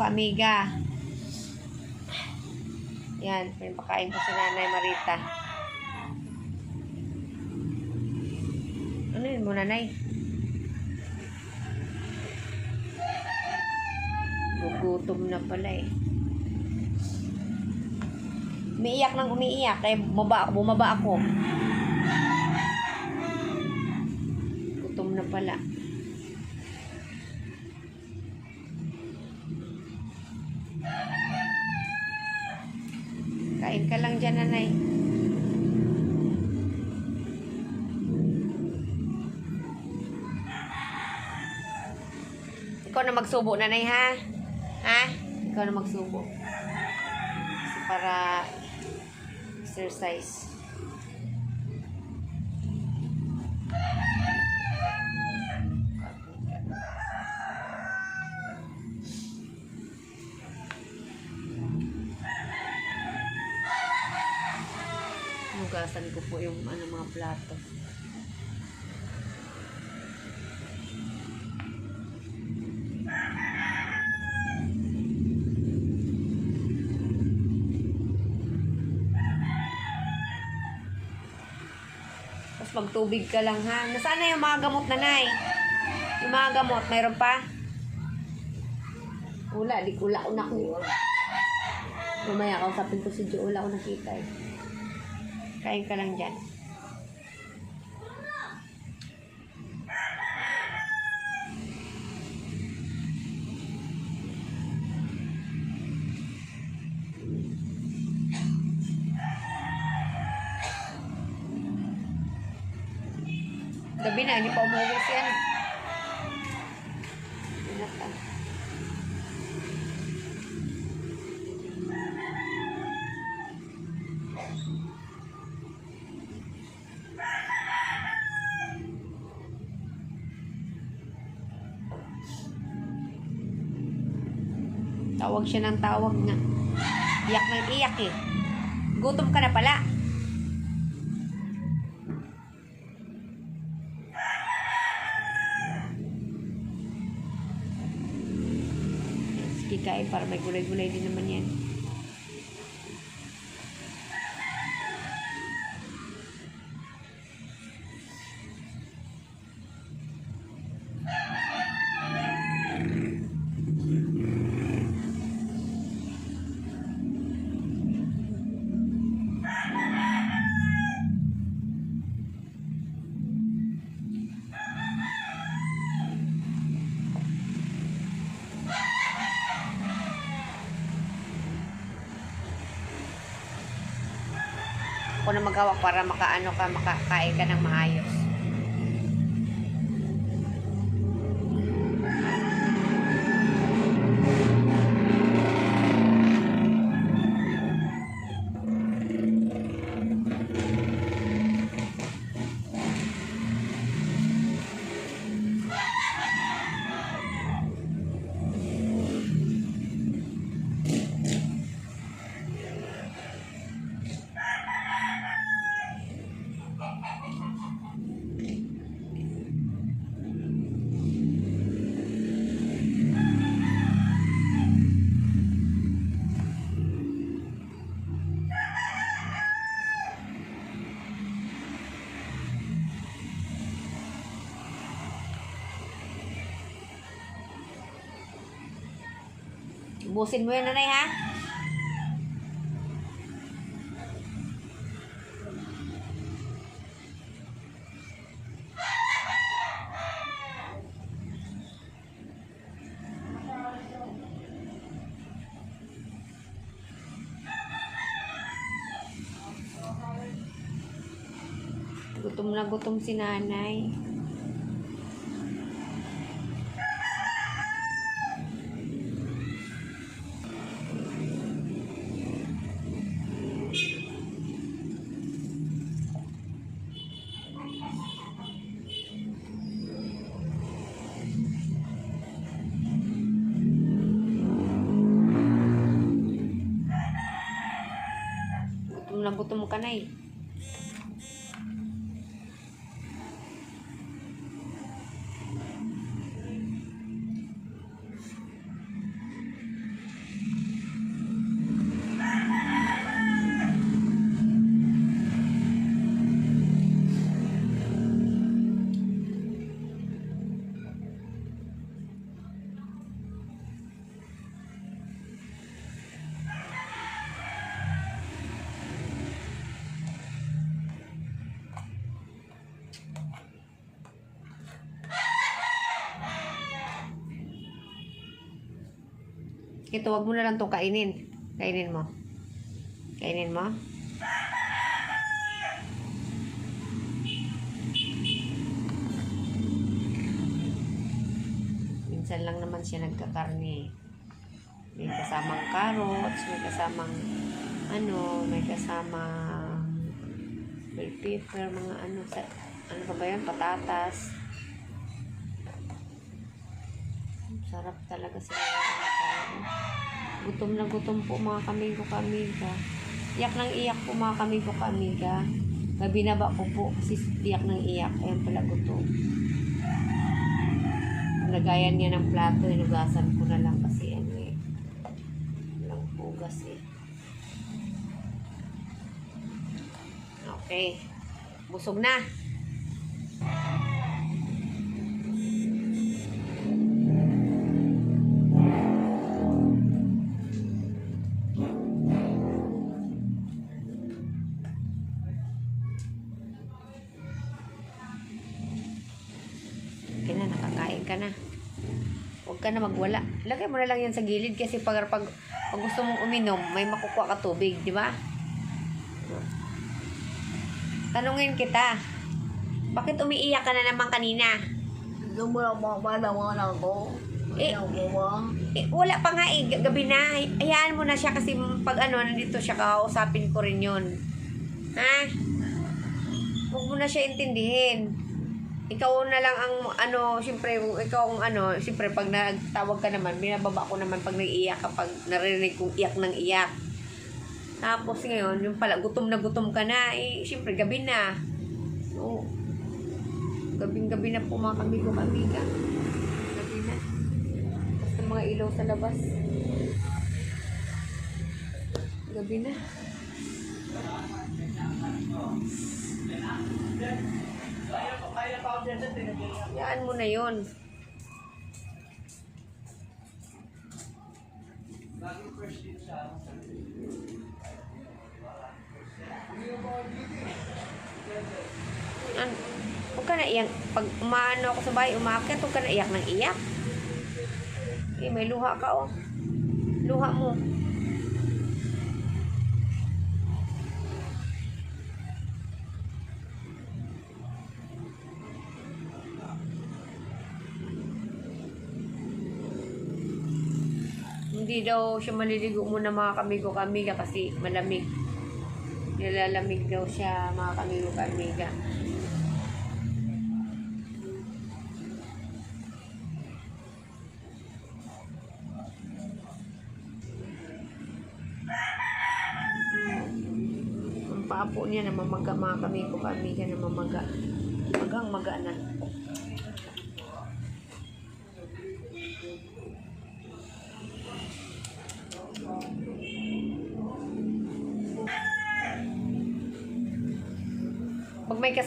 ka-amiga. Yan, pinapakain ko si Nanay Marita. Ano yun mo, Nanay? Gugutom na pala eh. Umiiyak nang umiiyak, kaya bumaba, bumaba ako. Ka lang dyan, nanay. Ikaw na magsubo, nanay, ha? Ha? Ikaw na magsubo. Para exercise. Hugasan ko po yung ano, mga plato. Tapos magtubig ka lang ha. Nasaan na yung mga gamot na nay? Yung mga gamot, mayroon pa? Wala, di ko wala ko nakuha. Mamaya kausapin ko si Jo, wala ko nakita eh. Kain ka lang dyan. Gabi na, hindi pa umuwi si ano. Jonathan. Tawag siya ng tawag nga. Iyak ng iyak eh. Gutom ka na pala. Sige kain para may gulay-gulay din naman Ako na magawa para makaano ka, makakain ka ng maayos. Ubusin mo yan, nanay, ha? Gutom na gutom si nanay. Ito, wag mo na lang itong kainin. Kainin mo. Kainin mo. Minsan lang naman siya nagkakarne. May kasamang carrots, may kasamang ano, may kasamang bell pepper, mga ano, sa, ano pa ba yan, patatas. Sarap talaga sila. Gutom na gutom po mga kamigo kamiga. Iyak ng iyak po mga kamigo kamiga. Mabinaba ko po kasi iyak ng iyak. Ayan pala gutom. Nagayan niya ng plato, inugasan ko na lang kasi ano eh. Walang pugas eh. Okay. Busog na. Ka na. Huwag ka na magwala. Lagay mo na lang yan sa gilid kasi pag, pag, pag gusto mong uminom, may makukuha ka tubig, di ba? Tanungin kita, bakit umiiyak ka na naman kanina? Gusto mo lang mapalaman ako. Eh? Eh, wala pa nga eh, gabi na. Hay- Hayaan mo na siya kasi pag ano, nandito siya, kakausapin ko rin yun. Ha? Huwag mo na siya intindihin. Ikaw na lang ang ano, siyempre, ikaw ang ano, siyempre pag nagtawag ka naman, binababa ko naman pag nag-iyak kapag narinig kong iyak ng iyak. Tapos ngayon, yung pala, gutom na gutom ka na, eh, siyempre, gabi na. So, gabing-gabi na po mga kamigo kamiga. Gabi na. Basta mga ilaw sa labas. Gabi na. Yaan mo na yon. An huwag ka na iyak. Pag umaano ako sa bahay, umaakit, huwag ka na iyak ng iyak. Eh, may luha ka oh. Luha mo. Hindi daw siya maliligo muna mga kamigo kamiga kasi malamig. Nilalamig daw siya mga kamigo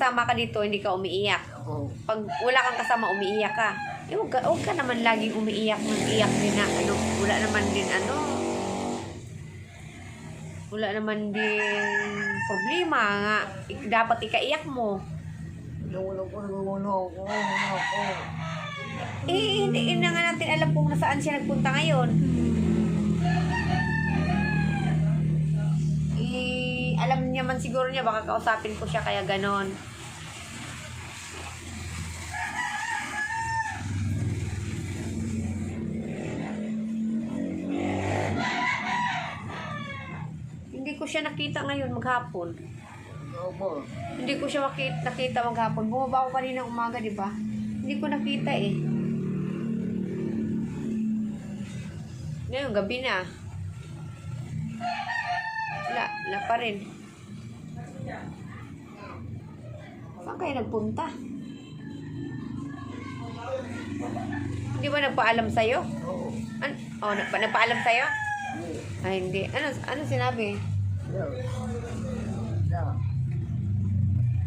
kasama ka dito, hindi ka umiiyak. Pag wala kang kasama, umiiyak ka. Eh, huwag ka, huwag ka naman laging umiiyak ng iyak din na, ano, wala naman din, ano, wala naman din problema nga. Dapat ikaiyak mo. Nauna ko, nauna ako. Eh, hindi hindi na nga natin alam kung nasaan siya nagpunta ngayon. Eh, alam niya man siguro niya, baka kausapin ko siya kaya ganon. Hindi ko siya nakita ngayon maghapon. Opo. Hindi ko siya makita, nakita maghapon. Bumaba ako kanina umaga, di ba? Hindi ko nakita eh. Ngayon, gabi na. Wala, wala pa rin. Saan kayo nagpunta? Hindi ba nagpaalam sa'yo? Oo. An oh, nagpa nagpaalam sa'yo? Ay, hindi. Ano, ano sinabi?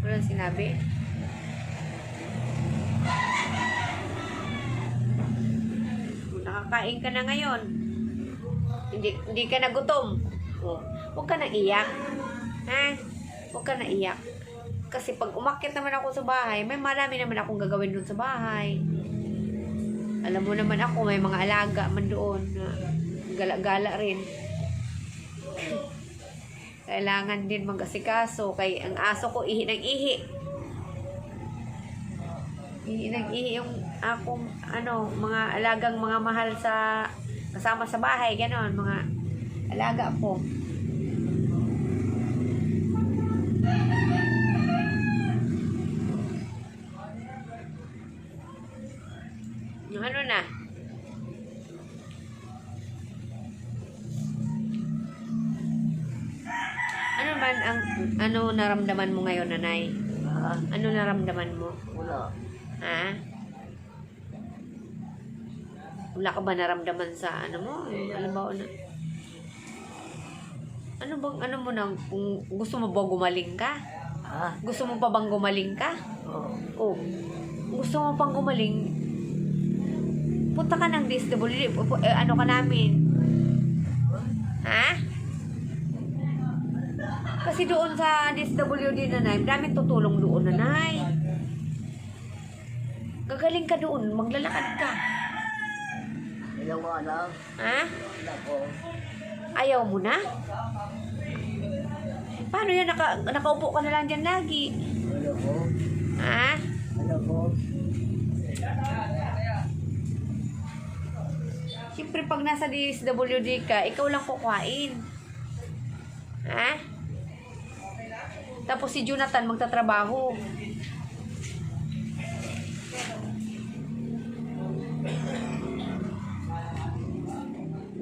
Walang sinabi? Nakakain ka na ngayon, hindi, hindi ka na gutom. Oh, Huwag ka na iyak. Ha? Huwag ka na iyak. Kasi pag umakyat naman ako sa bahay, may marami naman akong gagawin doon sa bahay. Alam mo naman ako, may mga alaga man doon. Gala-gala rin. Kailangan din mag-asikaso. Kay ang aso ko, ihi ng ihi. Ihi ng ihi yung akong, ano, mga alagang mga mahal sa, kasama sa bahay, ganon, mga alaga ko. Yung ano na? Ano man ang ano naramdaman mo ngayon, nanay? Ha? Ano naramdaman mo? Wala. Ha? Wala ka ba naramdaman sa ano mo? Yung Halimbawa na... Ano bang, ano mo nang, kung gusto mo ba gumaling ka? Ha? Gusto mo pa bang gumaling ka? Oo. Oh, gusto mo pang gumaling, punta ka ng DSWD, pu- pu- eh, ano ka namin? Ha? Kasi doon sa DSWD na nay, daming tutulong doon na nay. Gagaling ka doon, maglalakad ka. Dalawa lang. Ha? Wala ko. Ayaw mo na? Paano yan? Naka, nakaupo ka na lang dyan lagi. Ko. Ha? Wala ko. Siyempre, pag nasa DSWD ka, ikaw lang kukuhain. Ha? Tapos si Jonathan magtatrabaho.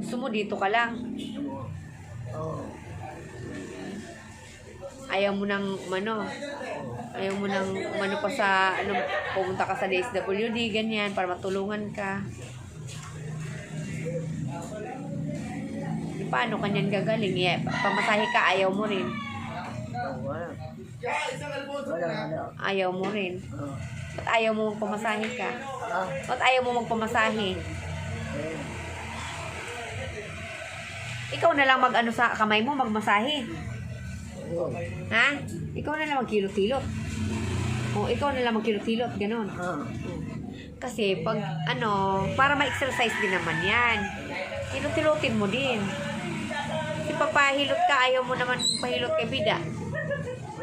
Gusto mo dito ka lang. Oo. Ayaw mo nang mano. Ayaw mo nang mano pa sa ano pumunta ka sa DSWD ganyan para matulungan ka. Paano kanyan gagaling? Eh, pamasahe ka, ayaw mo rin. Ayaw mo rin. Ba't ayaw mo magpamasahe ka? Ba't ayaw mo magpamasahe? Ikaw na lang mag-ano sa kamay mo, magmasahe. Ha? Ikaw na lang magkilot-kilot. O, ikaw na lang magkilot-kilot, ganun. Kasi pag ano, para ma-exercise din naman yan. Hilot-hilotin mo din. Kasi papahilot ka, ayaw mo naman pahilot kay bida.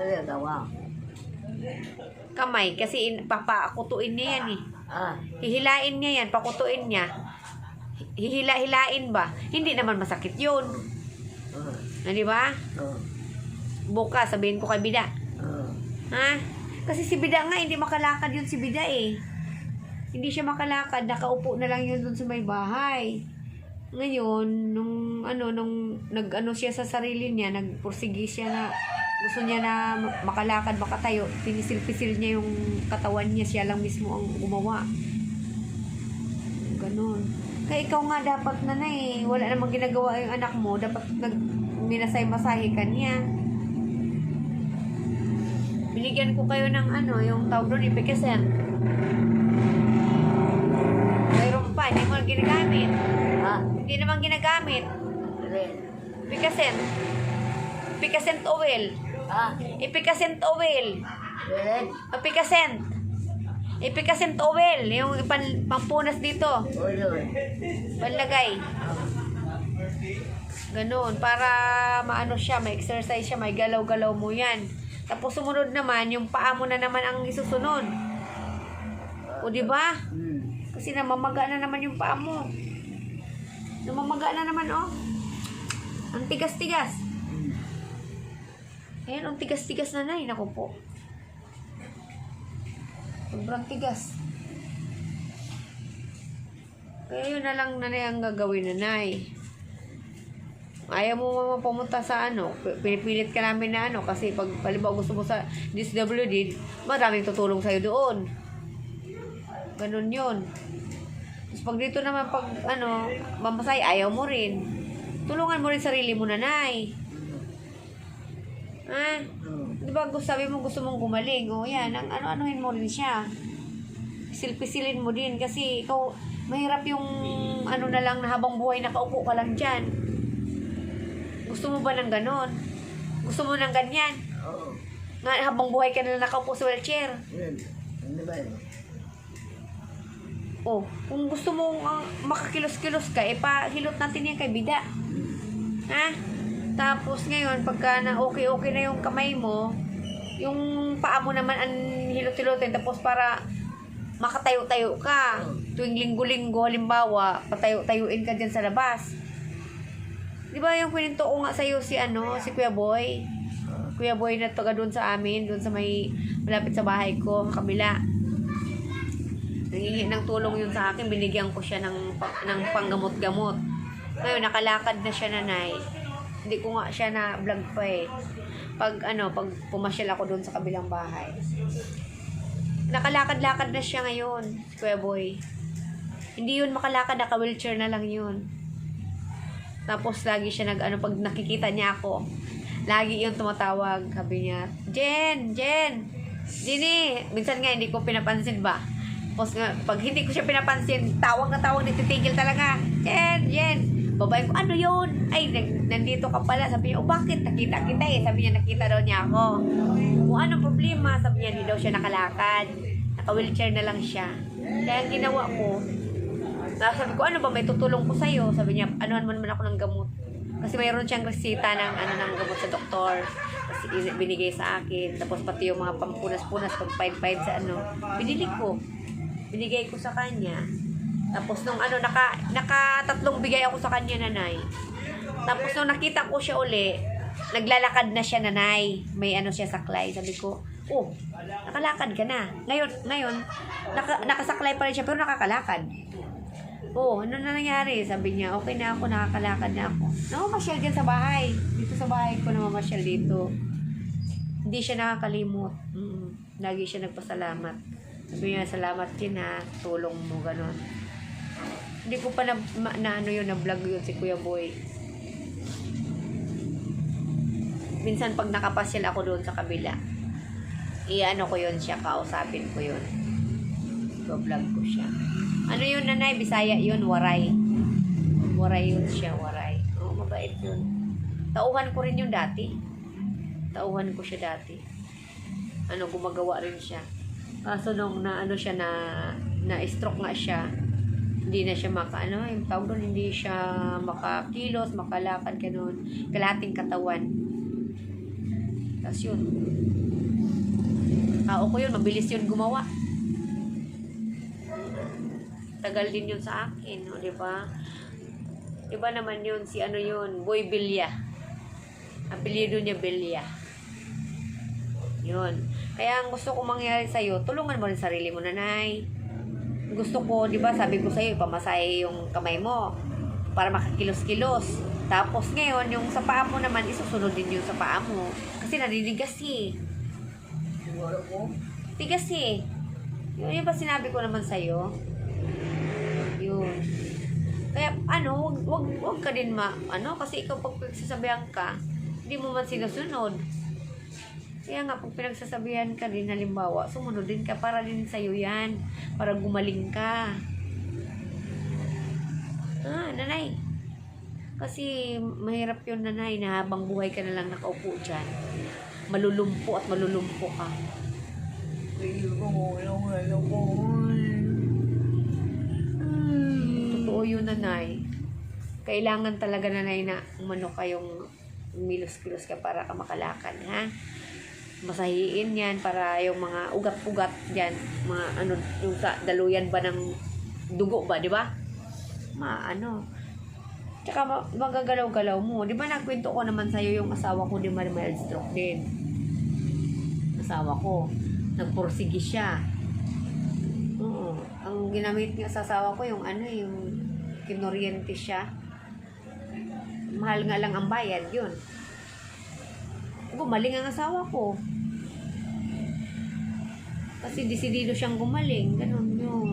Wala gawa. Kamay, kasi in, papakutuin niya yan eh. Ha? Hihilain niya yan, pakutuin niya. Hihila-hilain ba? Hindi naman masakit yun. Oo. Na, di ba? Oo. Bukas, sabihin ko kay bida. Oo. Ha? Kasi si bida nga, hindi makalakad yun si bida eh. Hindi siya makalakad, nakaupo na lang yun dun sa may bahay. Ngayon, nung ano, nung nag-ano siya sa sarili niya, nagpursigi siya na gusto niya na makalakad, makatayo, pinisil-pisil niya yung katawan niya, siya lang mismo ang gumawa. Ganon. Kaya ikaw nga dapat na na eh, wala namang ginagawa yung anak mo, dapat nag minasay-masahe ka niya. Binigyan ko kayo ng ano, yung tawag doon, ipikisen. Mayroon pa, hindi mo ginagamit. Ha? Hindi naman ginagamit. Pikasen. Pikasent oil. Ha? Ipikasent oil. Rin. Pikasen. Ipikasent oil. Yung pan, pampunas dito. Ulo. Panlagay. Ganun. Para maano siya, may exercise siya, may galaw-galaw mo yan. Tapos sumunod naman, yung paa mo na naman ang isusunod. O di ba? Hmm. Kasi namamaga na naman yung paa mo. Namamaga na naman, oh. Ang tigas-tigas. Ayan, ang tigas-tigas na nay. Naku po. Sobrang tigas. Kaya yun na lang na ang gagawin na nay. Ayaw mo mama pumunta sa ano, pi- pinipilit ka namin na ano, kasi pag halimbawa gusto mo sa DSWD, maraming tutulong sa'yo doon. Ganun yun. Tapos pag dito naman pag ano, mamasay, ayaw mo rin. Tulungan mo rin sarili mo nanay. Oo. Di ba sabi mo gusto mong gumaling? O yan, ang ano-anuhin mo rin siya. Silpisilin mo din kasi ikaw, mahirap yung ano na lang na habang buhay nakaupo ka lang dyan. Gusto mo ba ng ganon? Gusto mo ng ganyan? Oo. Nga habang buhay ka na lang nakaupo sa wheelchair. Yun. Ano ba yun? Oh, kung gusto mo ang makakilos-kilos ka, eh pahilot natin yan kay Bida. Ha? Tapos ngayon, pagka na okay-okay na yung kamay mo, yung paa mo naman ang hilot-hilotin, tapos para makatayo-tayo ka. Tuwing linggo-linggo, halimbawa, patayo-tayuin ka dyan sa labas. Di ba yung kwento ko nga sa'yo si ano, si Kuya Boy? Kuya Boy na taga doon sa amin, doon sa may malapit sa bahay ko, kabila. Nangingi ng tulong yun sa akin, binigyan ko siya ng, ng panggamot-gamot. Ngayon, nakalakad na siya nanay. Hindi ko nga siya na vlog pa eh. Pag ano, pag pumasyal ako doon sa kabilang bahay. Nakalakad-lakad na siya ngayon, Kuya Boy. Hindi yun makalakad, naka-wheelchair na lang yun. Tapos lagi siya nag ano pag nakikita niya ako. Lagi yung tumatawag, sabi niya, "Jen, Jen. Jenny, minsan nga hindi ko pinapansin ba?" Tapos nga, pag hindi ko siya pinapansin, tawag na tawag, natitigil talaga. Jen, Jen. Babae ko, ano yun? Ay, nandito ka pala. Sabi niya, oh bakit? Nakita kita eh. Sabi niya, nakita daw niya ako. Kung anong problema? Sabi niya, hindi daw siya nakalakad. Naka-wheelchair na lang siya. Kaya ginawa ko, tapos sabi ko, ano ba, may tutulong ko sa'yo. Sabi niya, anuhan mo naman ako ng gamot. Kasi mayroon siyang resita ng, ano, ng gamot sa doktor. Kasi in- binigay sa akin. Tapos pati yung mga pampunas-punas, pag paid sa ano, binili ko. Binigay ko sa kanya. Tapos nung ano, naka, naka tatlong bigay ako sa kanya, nanay. Tapos nung nakita ko siya uli, naglalakad na siya, nanay. May ano siya saklay. Sabi ko, oh, nakalakad ka na. Ngayon, ngayon, naka, nakasaklay pa rin siya, pero nakakalakad. Oh, ano na nangyari? Sabi niya, okay na ako, nakakalakad na ako. Namamasyal dyan sa bahay. Dito sa bahay ko, namamasyal dito. Hindi siya nakakalimot. Mm, lagi siya nagpasalamat. Sabi niya, salamat din ha, tulong mo, ganon. Hindi ko pa na, ma- na ano yun, na vlog yun si Kuya Boy. Minsan pag nakapasyal ako doon sa kabila, i-ano ko yun siya, kausapin ko yun. vlog ko siya. Ano yun, nanay? Bisaya yun, waray. Waray yun siya, waray. Oo, mabait yun. Tauhan ko rin yun dati. Tauhan ko siya dati. Ano, gumagawa rin siya. Kaso nung na ano siya na na stroke nga siya, hindi na siya maka ano, yung tawag doon, hindi siya makakilos, makalakad ganun, kalating katawan. Tapos yun. Tao ko yun, mabilis yun gumawa. Tagal din yun sa akin, no, di ba? Iba naman yun, si ano yun, Boy Bilya. Apelyido niya Bilya. Yun. Kaya ang gusto ko mangyari sa'yo, tulungan mo rin sarili mo, nanay. Gusto ko, di ba, sabi ko sa'yo, ipamasahe yung kamay mo para makakilos-kilos. Tapos ngayon, yung sa paa mo naman, isusunod din yung sa paa mo. Kasi naninigas eh. Siguro ko. Tigas eh. Yun yung ba sinabi ko naman sa'yo? Yun. Kaya ano, wag, wag, wag ka din ma, ano, kasi ikaw pag pinagsasabihan ka, hindi mo man sinusunod. Kaya nga, pag pinagsasabihan ka din, halimbawa, sumunod din ka para din sa'yo yan. Para gumaling ka. Ah, nanay. Kasi mahirap yun, nanay, na habang buhay ka na lang nakaupo dyan. Malulumpo at malulumpo ka. Totoo yun, nanay. Kailangan talaga, nanay, na umano kayong milos-kilos ka para ka makalakad, ha? Masahiin yan para yung mga ugat-ugat dyan, mga ano, yung sa daluyan ba ng dugo ba, di ba? Ma, ano, Tsaka ma- magagalaw-galaw mo. Di ba nagkwento ko naman sa'yo yung asawa ko, di ba stroke din? Asawa ko. Nagpursige siya. Oo. Ang ginamit niya sa asawa ko, yung ano, yung kinuryente siya. Mahal nga lang ang bayad, yun. Gumaling ang asawa ko. Kasi desidido siyang gumaling. Ganon yun.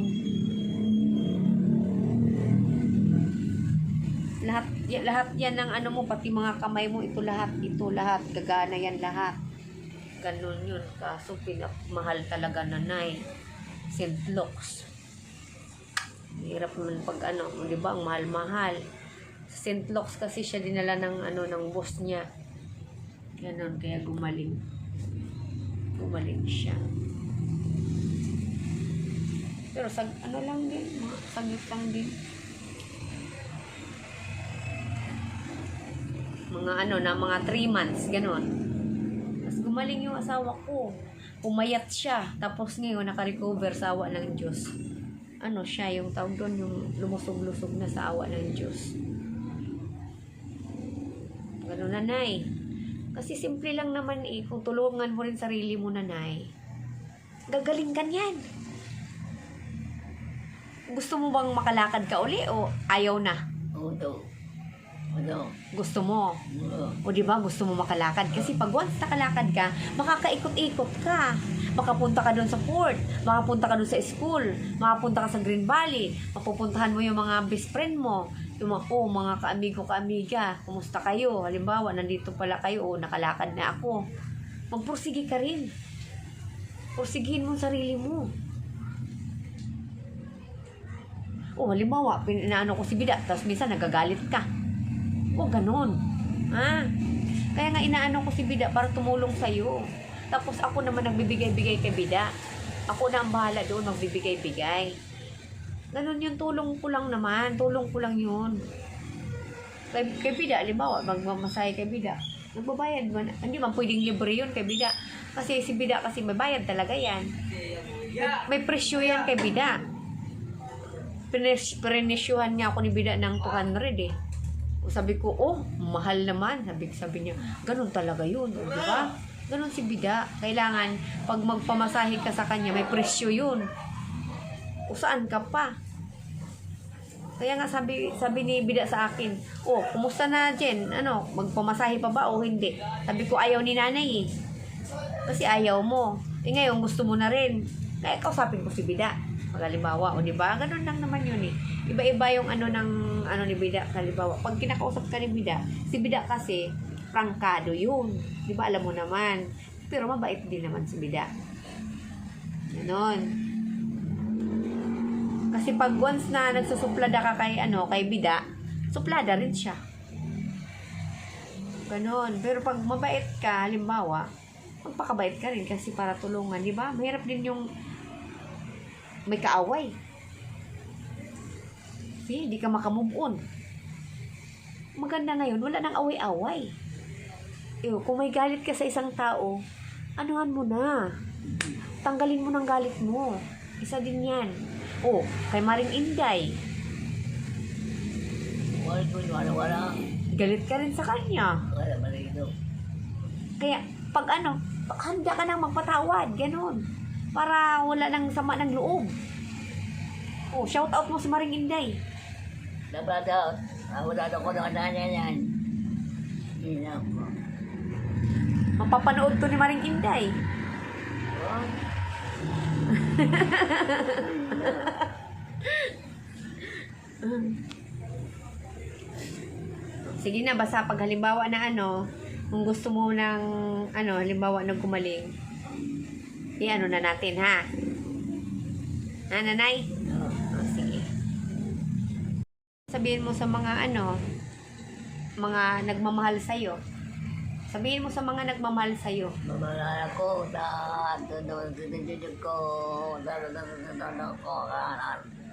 lahat y- lahat yan ng ano mo pati mga kamay mo ito lahat ito lahat gagana yan lahat ganun yun kaso pinamahal talaga nanay St. Luke's hirap naman pag ano di ba ang mahal-mahal St. Luke's kasi siya dinala ng ano ng boss niya ganun kaya gumaling gumaling siya Pero sag, ano lang din, saglit lang din. Mga ano na, mga 3 months, ganun. Tapos gumaling yung asawa ko. Pumayat siya. Tapos ngayon, nakarecover sa awa ng Diyos. Ano siya, yung tawag doon, yung lumusog-lusog na sa awa ng Diyos. Ganun na, Nay. Kasi simple lang naman eh, kung tulungan mo rin sarili mo, nanay, gagaling ka niyan. Gusto mo bang makalakad ka uli o ayaw na? Udo. Udo. Gusto mo? Udo. O di ba gusto mo makalakad? Kasi pag once nakalakad ka, makakaikot-ikot ka. Makapunta ka doon sa port, makapunta ka doon sa school, makapunta ka sa Green Valley, mapupuntahan mo yung mga best friend mo, mga, oh, mga kaamigo kaamiga, kumusta kayo? Halimbawa, nandito pala kayo, oh, nakalakad na ako. Magpursige ka rin. Pursigihin mo sarili mo. Oh, halimbawa, pinaano ko si Bida, tapos minsan nagagalit ka. O, ganun. Ha? Kaya nga inaano ko si Bida para tumulong sa'yo. Tapos ako naman nagbibigay-bigay kay Bida. Ako na ang bahala doon, magbibigay-bigay. Ganun yung tulong ko lang naman. Tulong ko lang yun. Kay, kay Bida, halimbawa, magmamasahe kay Bida. Nagbabayad mo na. Hindi man pwedeng libre yun kay Bida. Kasi si Bida kasi may bayad talaga yan. May presyo yan kay Bida. Pines- Prenesyuhan niya ako ni Bida ng 200 eh. Sabi ko, oh, mahal naman. Sabi, sabi niya, ganun talaga yun. O, di ba? Ganun si Bida. Kailangan, pag magpamasahe ka sa kanya, may presyo yun. O saan ka pa? Kaya nga sabi, sabi ni Bida sa akin, oh, kumusta na Jen? Ano, magpamasahe pa ba o hindi? Sabi ko, ayaw ni nanay eh. Kasi ayaw mo. Eh ngayon, gusto mo na rin. Kaya kausapin ko si Bida. Paghalimbawa, o di ba? Ganun lang naman yun eh. Iba-iba yung ano ng ano ni Bida, halimbawa. Pag kinakausap ka ni Bida, si Bida kasi, prangkado yun. Di ba? Alam mo naman. Pero mabait din naman si Bida. Ganon. Kasi pag once na nagsusuplada ka kay ano, kay Bida, suplada rin siya. Ganon. Pero pag mabait ka, halimbawa, magpakabait ka rin kasi para tulungan, di ba? Mahirap din yung may kaaway. Kasi hindi ka makamove on. Maganda ngayon, wala nang away-away. Eh, kung may galit ka sa isang tao, anuhan mo na. Tanggalin mo ng galit mo. Isa din yan. Oh, kay Maring Inday, Wala ko wala wala. galit ka rin sa kanya. Wala ba rito? Kaya, pag ano, handa ka nang magpatawad, ganun. Para wala nang sama ng loob. Oh, shout out mo si Maring Inday. Dapat wala na ko na nanya yan. Hindi na ako. Mapapanood to ni Maring Inday. Oh. Sige na, basta pag halimbawa na ano, kung gusto mo ng, ano, halimbawa ng gumaling, i-ano na natin, ha? Ha, nanay? Oh. Sige. Sabihin mo sa mga, ano, mga nagmamahal sa'yo. Sabihin mo sa mga nagmamahal sa'yo. Mamalala ko sa tunod tunod ko. Dalo ko.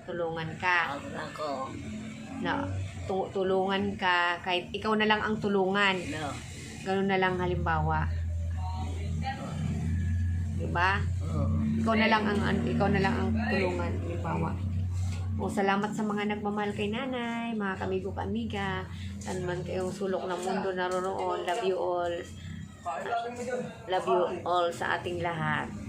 Tulungan ka. Ako na tu- tulungan ka. Kahit ikaw na lang ang tulungan. No. Ganun na lang halimbawa. Diba? Oh. Ikaw na lang ang an- ikaw na lang ang tulungan, halimbawa. O salamat sa mga nagmamahal kay nanay, mga kamigo kamiga, saan man kayong sulok ng mundo naroroon. Love you all. Love you all sa ating lahat.